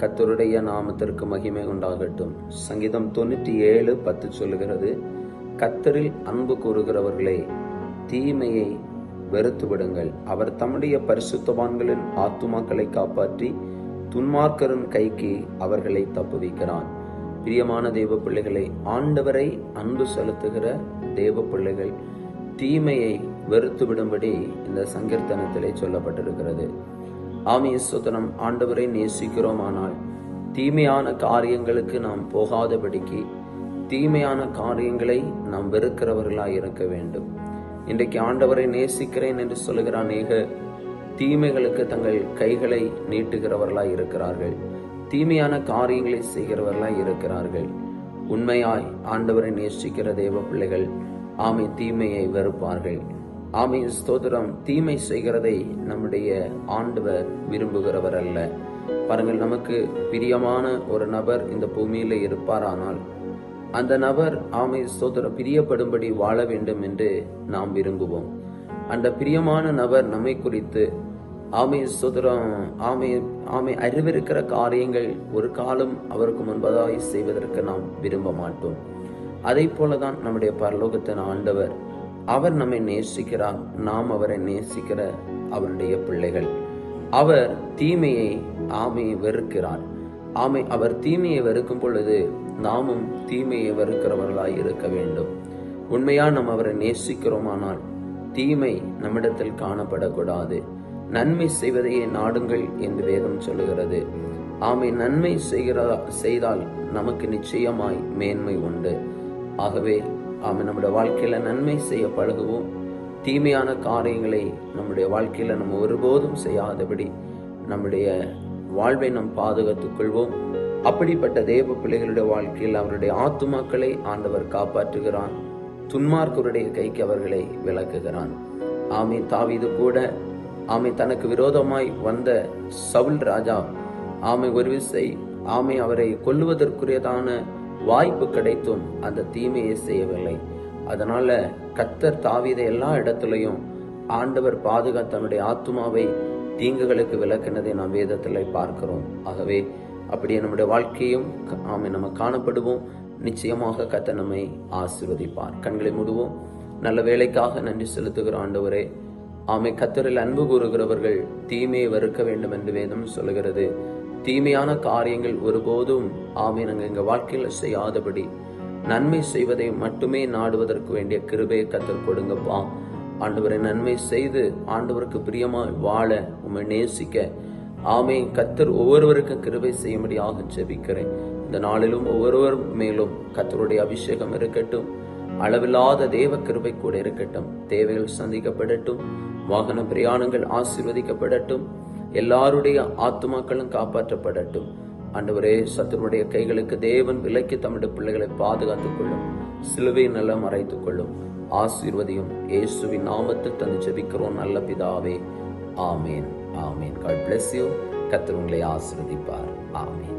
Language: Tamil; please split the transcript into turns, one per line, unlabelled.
கத்தருடைய நாமத்திற்கு மகிமை உண்டாகட்டும். சங்கீதம் தொண்ணூற்றி ஏழு பத்து சொல்லுகிறது கத்தரில் அன்பு கூறுகிறவர்களே தீமையை வெறுத்து விடுங்கள் அவர் தம்முடைய பரிசுத்தவான்களின் ஆத்துமாக்களை காப்பாற்றி துன்மார்க்கரின் கைக்கு அவர்களை தப்புவிக்கிறான் பிரியமான தெய்வ பிள்ளைகளை ஆண்டவரை அன்பு செலுத்துகிற தெய்வ பிள்ளைகள் தீமையை வெறுத்து விடும்படி இந்த சங்கீர்த்தனத்திலே சொல்லப்பட்டிருக்கிறது. ஆமி சுதனம் ஆண்டவரை நேசிக்கிறோமானால் தீமையான காரியங்களுக்கு நாம் போகாதபடிக்கு தீமையான காரியங்களை நாம் வெறுக்கிறவர்களாய் இருக்க வேண்டும். இன்றைக்கு ஆண்டவரை நேசிக்கிறேன் என்று சொல்லுகிற அநேக தீமைகளுக்கு தங்கள் கைகளை நீட்டுகிறவர்களாய் இருக்கிறார்கள். தீமையான காரியங்களை செய்கிறவர்களாய் இருக்கிறார்கள். உண்மையாய் ஆண்டவரை நேசிக்கிற தேவ பிள்ளைகள் ஆமை தீமையை வெறுப்பார்கள். ஆமை ஸ்தோத்திரம். தீமை செய்கிறதை நம்முடைய ஆண்டவர் விரும்புகிறவர் அல்ல. பாருங்கள் நமக்கு பிரியமான ஒரு நபர் இந்த பூமியில் இருப்பாரானால் அந்த நபர் ஆமை ஸ்தோத்திரம் பிரியப்படும்படி வாழ வேண்டும் என்று நாம் விரும்புவோம். அந்த பிரியமான நபர் நம்மை குறித்து ஆமை சுதரம் ஆமை ஆமை அறிவிருக்கிற காரியங்கள் ஒரு காலம் அவருக்கு முன்பதாய் செய்வதற்கு நாம் விரும்ப மாட்டோம். அதை போலதான் நம்முடைய பரலோகத்தின் ஆண்டவர் அவர் நம்மை நேசிக்கிறார். நாம் அவரை நேசிக்கிற அவருடைய பிள்ளைகள். அவர் தீமையை ஆமையை வெறுக்கிறார். ஆமை அவர் தீமையை வெறுக்கும் பொழுது நாமும் தீமையை வெறுக்கிறவர்களாய் இருக்க வேண்டும். உண்மையா நாம் அவரை நேசிக்கிறோமானால் தீமை நம்மிடத்தில் காணப்படக்கூடாது. நன்மை செய்வதையே நாடுங்கள் என்று வேதம் சொல்லுகிறது. ஆமை நன்மை செய்கிறதா செய்தால் நமக்கு நிச்சயமாய் மேன்மை உண்டு. ஆகவே ஆமை நம்முடைய வாழ்க்கையில் நன்மை செய்ய பழகுவோம். தீமையான காரியங்களை நம்முடைய வாழ்க்கையில் நம்ம ஒருபோதும் செய்யாதபடி நம்முடைய வாழ்வை நாம் பாதுகாத்துக் கொள்வோம். அப்படிப்பட்ட தேவ பிள்ளைகளுடைய வாழ்க்கையில் அவருடைய ஆத்துமாக்களை ஆண்டவர் காப்பாற்றுகிறான் துன்மார்க்கருடைய கைக்கு அவர்களை விளக்குகிறான் ஆமை தாவிது கூட ஆமை தனக்கு விரோதமாய் வந்த சவுல் ராஜா ஆமை ஒரு விசை ஆமை அவரை கொல்லுவதற்குரியதான வாய்ப்பு கிடைத்தும் அந்த தீமையை செய்யவில்லை. அதனால கத்தர் தாவித எல்லா இடத்துலையும் ஆண்டவர் பாதுகா தன்னுடைய ஆத்மாவை தீங்குகளுக்கு விளக்கினதை நாம் வேதத்தில் பார்க்கிறோம். ஆகவே அப்படியே நம்முடைய வாழ்க்கையும் ஆமை நம்ம காணப்படுவோம். நிச்சயமாக கத்த நம்மை ஆசிர்வதிப்பார். கண்களை மூடுவோம். நல்ல வேலைக்காக நன்றி செலுத்துகிற ஆண்டவரே ஆமை கத்தரில் அன்பு கூறுகிறவர்கள் தீமையை வறுக்க வேண்டும் என்று வேதம் சொல்லுகிறது. தீமையான காரியங்கள் ஒருபோதும் ஆமை நாங்கள் எங்கள் வாழ்க்கையில் செய்யாதபடி நன்மை செய்வதை மட்டுமே நாடுவதற்கு வேண்டிய கிருபையை கத்தர் கொடுங்கப்பா. ஆண்டவரை நன்மை செய்து ஆண்டவருக்கு பிரியமாய் வாழ உண்மை நேசிக்க. ஆமை கத்தர் ஒவ்வொருவருக்கும் கிருபை செய்யும்படியாக ஜெபிக்கிறேன். இந்த நாளிலும் ஒவ்வொருவர் மேலும் கத்தருடைய அபிஷேகம் இருக்கட்டும். அளவில்லாத தேவ கிருபை கூட இருக்கட்டும். தேவைகள் சந்திக்கப்படட்டும். வாகன பிரயாணங்கள் ஆசீர்வதிக்கப்படட்டும். எல்லாருடைய ஆத்துமாக்களும் காப்பாற்றப்படட்டும். அன்றுவரே சத்துருடைய கைகளுக்கு தேவன் விலைக்கு தம்முடைய பிள்ளைகளை பாதுகாத்துக் கொள்ளும். சிலுவை நல்ல மறைத்துக் கொள்ளும். ஆசீர்வதியும் இயேசுவின் நாமத்தில் தந்து ஜெபிக்கிறோம் நல்ல பிதாவே. ஆமேன் ஆமேன். காட் பிளஸ் யூ கத்திர உங்களை ஆசிர்வதிப்பார். ஆமேன்.